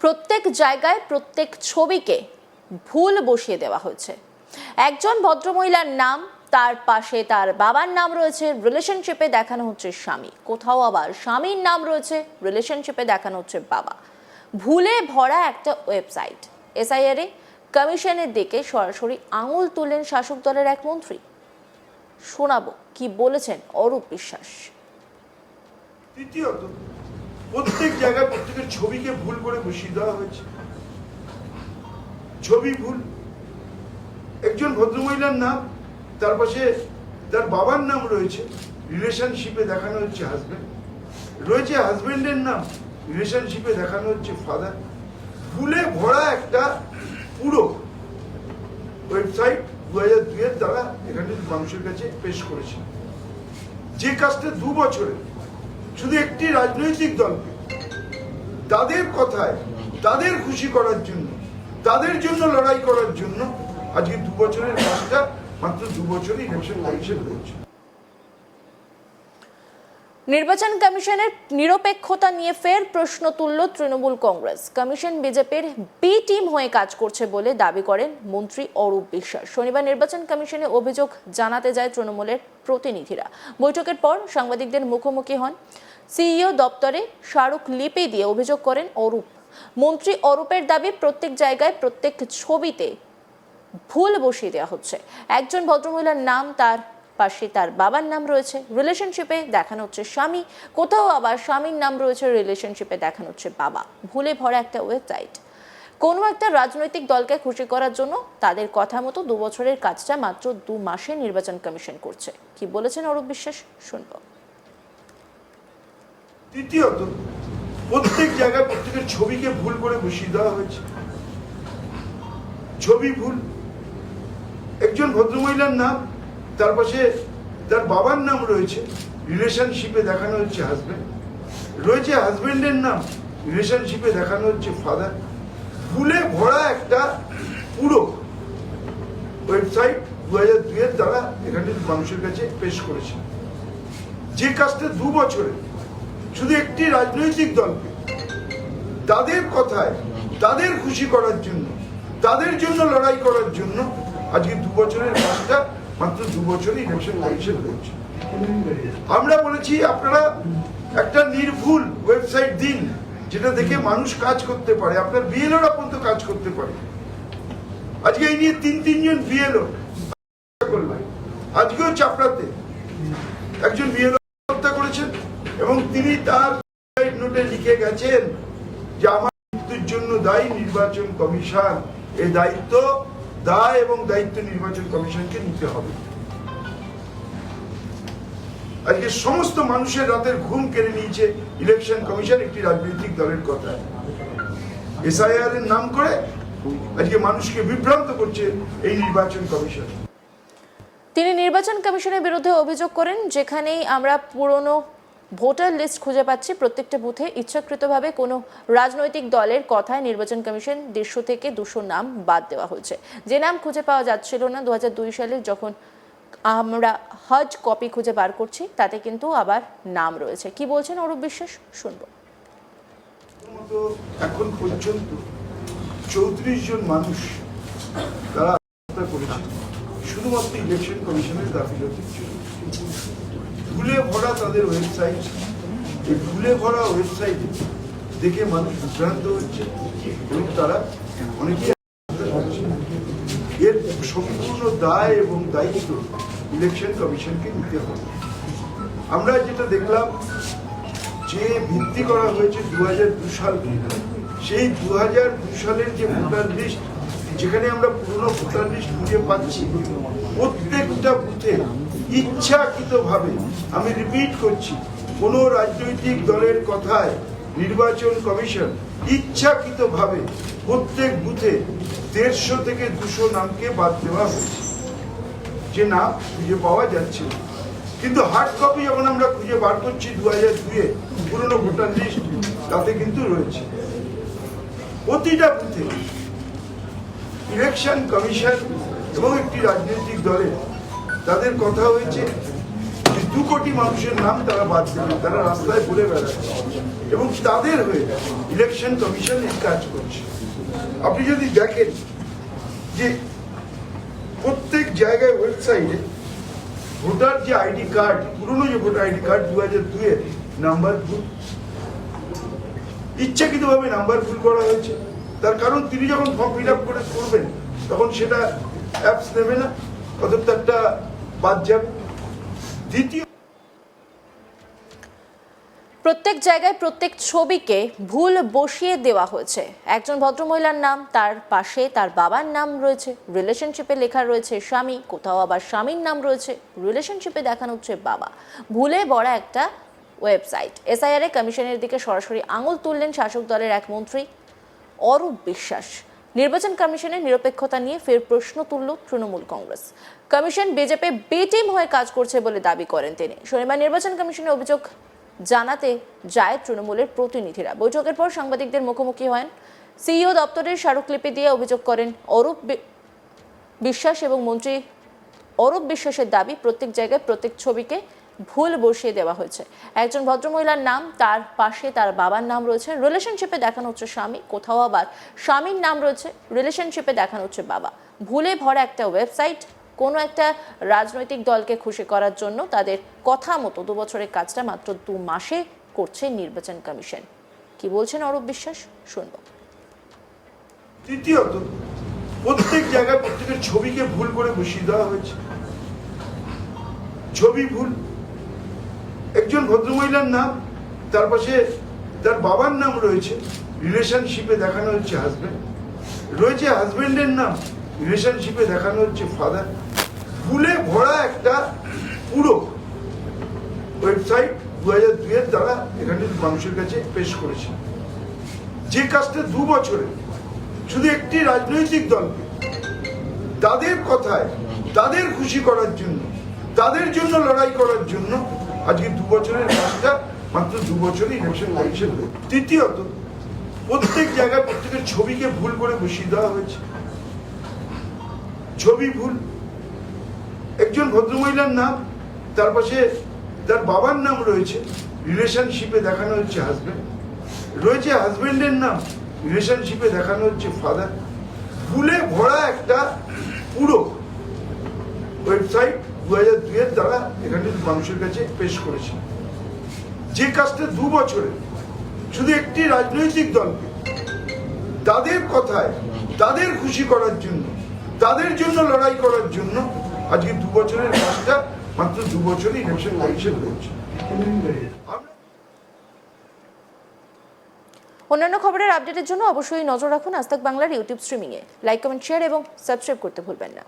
প্রত্যেক জায়গায় প্রত্যেক ছবিকে ভুল বসিয়ে দেওয়া হয়েছে। একজন ভদ্রমহিলার নাম, তার পাশে তার বাবার নাম রয়েছে রিলেশনশিপে দেখানো হচ্ছে স্বামী। কোথাও আবার স্বামীর নাম রয়েছে রিলেশনশিপে দেখানো হচ্ছে বাবা। ভুলে ভরা একটা ওয়েবসাইট এসআইআর কমিশনের দিকে সরাসরি আঙুল তুললেন শাসক দলের এক মন্ত্রী। শোনাবো কি বলেছেন অরূপ বিশ্বাস। প্রত্যেক জায়গায় প্রত্যেকের ছবিকে ভুল করে বসিয়ে দেওয়া হয়েছে। ছবি ভুল। একজন ভদ্রমহিলার নাম, তার পাশে তার বাবার নাম রয়েছে রিলেশনশিপে দেখানো হচ্ছে হাজবেন্ড রয়েছে হাজবেন্ডের নাম রিলেশনশিপে দেখানো হচ্ছে ফাদার ভুলে ভরা একটা পুরো ওয়েবসাইট দু হাজার দুইয়ের দ্বারা এখানে মানুষের কাছে পেশ করেছে। যে কাজটা দু বছরে শুধু একটি রাজনৈতিক দলকে। তাদের কথায়, তাদের খুশি করার জন্য, তাদের জন্য লড়াই করার জন্য আজকে দু বছরের কাজটা মাত্র দু বছরই ইলেকশন কমিশন করছে নির্বাচন কমিশনের নিরপেক্ষতা নিয়ে ফের প্রশ্ন তুলল তৃণমূল কংগ্রেস। কমিশন বিজেপির বি টিম হয়ে কাজ করছে বলে দাবি করেন মন্ত্রী অরূপ বিশ্বাস। শনিবার নির্বাচন কমিশনে অভিযোগ জানাতে যায় তৃণমূলের প্রতিনিধিরা। বৈঠকের পর সাংবাদিকদের মুখোমুখি হন সিইও দপ্তরে শাহরুখ লিপি দিয়ে অভিযোগ করেন অরূপ। মন্ত্রী অরূপের দাবি প্রত্যেক জায়গায় প্রত্যেক ছবিতে ভুল বসিয়ে দেওয়া হচ্ছে। একজন ভদ্রমহিলার নাম তার পাশে তার বাবার নাম রয়েছে রিলেশনশিপে দেখানো হচ্ছে স্বামী, কোথাও আবার স্বামীর নাম রয়েছে রিলেশনশিপে দেখানো হচ্ছে বাবা। ভুলে ভরা একটা ওয়েবসাইট কোনো একটা রাজনৈতিক দলকে খুশি করার জন্য তাদের কথা মতো দু বছরের কাজটা মাত্র দু মাসে নির্বাচন কমিশন করছে। কি বলেছেন অরূপ বিশ্বাস? শুনব। তৃতীয়ত প্রত্যেক জায়গায় প্রত্যেকের ছবিকে ভুল করে বসিয়ে দেওয়া হয়েছে। ছবি ভুল। একজন ভদ্রমহিলার নাম তার পাশে তার বাবার নাম রয়েছে রিলেশনশিপে দেখানো হচ্ছে হাজবেন্ড রয়েছে হাজবেন্ডের নাম রিলেশনশিপে দেখানো হচ্ছে ফাদার ভুলে ভরা একটা পুরো ওয়েবসাইট দু হাজার দুইয়ের দ্বারা এখানে মানুষের কাছে পেশ করেছে। যে কাজটা দু বছরে শুধু একটি রাজনৈতিক দলকে, তাদের কথায়, তাদের খুশি করার জন্য, তাদের জন্য লড়াই করার জন্য আজকে দু বছরের কাজটা মাত্র দু বছরই ইলেকশন কমিশন করছে আমরা বলেছি, আপনারা একটা নির্ভুল ওয়েবসাইট দিন, যেটা দেখে মানুষ কাজ করতে পারে। আপনার বিএলওরা পর্যন্ত কাজ করতে পারে। আজকে এই নিয়ে তিন, তিনজন বিএলও আজকেও চাপড়াতে একজন বিএলও হত্যা করেছেন এবং তিনি তার নোটে লিখে গেছেন যে, আমার মৃত্যুর জন্য দায়ী নির্বাচন কমিশন এই দায়িত্ব দায় এবং দায়িত্ব নির্বাচন কমিশনকে নিতে হবে। আজকে সমস্ত মানুষের রাতের ঘুম কেড়ে নিয়েছে ইলেকশন কমিশন একটি রাজনৈতিক দলের কথা। এসআইআর এর নাম করে আজকে মানুষকে বিভ্রান্ত করছে এই নির্বাচন কমিশন। তিনি নির্বাচন কমিশনের বিরুদ্ধে অভিযোগ করেন, যেখানেই আমরা পুরনো ভোটার লিস্ট খুঁজে পাচ্ছি। প্রত্যেকটা বুথে ইচ্ছাকৃতভাবে কোনো রাজনৈতিক দলের কথায় নির্বাচন কমিশন দেড়শো থেকে দুশো নাম বাদ দেওয়া হয়েছে। যে নাম খুঁজে পাওয়া যাচ্ছিল না দুহাজার দুই সালে, যখন আমরা হজ কপি খুঁজে বার করছি, তাতে কিন্তু আবার নাম রয়েছে। কি বলছেন অরূপ বিশ্বাস? শুনব। এখন পর্যন্ত চৌত্রিশ জন মানুষ তারা করেছে। শুধুমাত্র ইলেকশন কমিশনের গাফিলতির জন্য ভুলে ভরা তাদের ওয়েবসাইট এই ভুলে ভরা ওয়েবসাইটে দেখে মানুষ বিভ্রান্ত হচ্ছে এবং তারা অনেকে এর সম্পূর্ণ দায় এবং দায়িত্ব ইলেকশন কমিশনকে নিতে হবে। আমরা যেটা দেখলাম, যে ভিত্তি করা হয়েছে দু হাজার সাল। সেই দু হাজার দু সালের যে ভোটার লিস্ট যেখানে আমরা পুরনো ভোটার লিস্ট খুঁজে পাচ্ছি, প্রত্যেকটা বুথে ইচ্ছাকৃতভাবে আমি রিপিট করছি, কোনো রাজনৈতিক দলের কথায় নির্বাচন কমিশন ইচ্ছাকৃতভাবে প্রত্যেক বুথে দেড়শো থেকে দুশো নামকে বাদ দেওয়া হয়েছে যে নাম খুঁজে পাওয়া যাচ্ছে। কিন্তু হার্ড কপি যখন আমরা খুঁজে বার করছি দু হাজার দুয়ে পুরনো ভোটার লিস্ট তাতে কিন্তু রয়েছে প্রতিটা বুথে ইলেকশন কমিশন এবং একটি রাজনৈতিক দলের তাদের কথা হয়েছে যে দু কোটি মানুষের নাম তারা বাদ দেবে, তারা রাস্তায় বলে বেড়াচ্ছে এবং তাদের হয়ে ইলেকশন কমিশন এই কাজ করছে। আপনি যদি দেখেন যে প্রত্যেক জায়গায় ওয়েবসাইটে ভোটার যে আইডি কার্ড, পুরনো যে ভোটার আইডি কার্ড দু হাজার দুয়ের নাম্বার ভুল, ইচ্ছাকৃতভাবে নাম্বার ভুল করা হয়েছে। তার কারণ তিনি যখন ফর্ম ফিল আপ করে করবেন, তখন সেটা অ্যাপস নেবে না অথবা একটা বাদ যাবে। দ্বিতীয় প্রত্যেক জায়গায় প্রত্যেক ছবিকে ভুল বসিয়ে দেওয়া হয়েছে। একজন ভদ্রমহিলার নাম, তার পাশে তার বাবার নাম রয়েছে রিলেশনশিপে লেখা রয়েছে, স্বামী, কোথাও আবার স্বামীর নাম রয়েছে রিলেশনশিপে দেখানো হচ্ছে বাবা। ভুলে বড় একটা ওয়েবসাইট এসআইআর এ কমিশনের দিকে সরাসরি আঙুল তুললেন শাসক দলের এক মন্ত্রী। অরূপ বিশ্বাস। নির্বাচন কমিশনের নিরপেক্ষতা নিয়ে ফের প্রশ্ন তুলল Trinamool Congress. Commission BJP B team হয়ে কাজ করছে বলে দাবি করেন তিনি। শনিবার নির্বাচন কমিশনের অভিযোগ জানাতে যায় তৃণমূলের প্রতিনিধিরা। বৈঠকের পর সাংবাদিকদের মুখোমুখি হন সিইও দপ্তরের স্মারকলিপি দিয়ে অভিযোগ করেন অরূপ বিশ্বাস এবং মন্ত্রী অরূপ বিশ্বাসের দাবি প্রত্যেক জায়গায় প্রত্যেক ছবিকে ভুল বসিয়ে দেওয়া হয়েছে। একজন ভদ্রমহিলার নাম, তার পাশে তার বাবার নাম রয়েছে। রিলেশনশিপে দেখানো হচ্ছে স্বামী, কোথাও আবার স্বামীর নাম রয়েছে। রিলেশনশিপে দেখানো হচ্ছে বাবা। ভুলে ভরা একটা ওয়েবসাইট কোনো একটা রাজনৈতিক দলকে খুশি করার জন্য তাদের কথা মতো দু বছরের কাজটা মাত্র দু মাসে করছে নির্বাচন কমিশন। কি বলছেন অরূপ বিশ্বাস? শুনব। তৃতীয়ত, প্রত্যেক জায়গায় প্রত্যেকের ছবিকে ভুল করে বসিয়ে দেওয়া হয়েছে। ছবি ভুল ভদ্রমহিলার নাম, তার পাশে তার বাবার নাম রয়েছে রিলেশনশিপে দেখানো হচ্ছে হাজব্যান্ড রয়েছে হাজব্যান্ডের নাম রিলেশনশিপে দেখানো হচ্ছে ফাদার ভুলে ভরা একটা পুরো ওয়েবসাইট দু হাজার দুয়ের দ্বারা এখানে মানুষের কাছে পেশ করেছে। যে কাজটা দু বছরে, শুধু একটি রাজনৈতিক দলকে, তাদের কথায়, তাদের খুশি করার জন্য, তাদের জন্য লড়াই করার জন্য আজকে দু বছরের কাজটা মাত্র দু বছরে ইলেকশন কমিশন তৃতীয়ত প্রত্যেক জায়গায় প্রত্যেকের ছবিকে ভুল করে বসিয়ে দেওয়া হয়েছে। ছবি ভুল। একজন ভদ্রমহিলার নাম, তার পাশে তার বাবার নাম রয়েছে রিলেশনশিপে দেখানো হচ্ছে হাজব্যান্ড রয়েছে হাজব্যান্ডের নাম রিলেশনশিপে দেখানো হচ্ছে ফাদার ভুলে ভরা একটা পুরো ওয়েবসাইট দু হাজার দুয়ের দ্বারা এখানে মানুষের কাছে পেশ করেছে। যে কাজটা দু বছরে শুধু একটি রাজনৈতিক দলকে, তাদের কথায়, তাদের খুশি করার জন্য, তাদের জন্য লড়াই করার জন্য আজকে দু বছরের কাজটা মাত্র দু বছরই ইলেকশন কমিশন করছে। অন্যান্য খবরের আপডেটের জন্য অবশ্যই নজর রাখুন আজ বাংলার ইউটিউব স্ট্রিমিংয়ে লাইক কমেন্ট শেয়ার এবং সাবস্ক্রাইব করতে ভুলবেন না।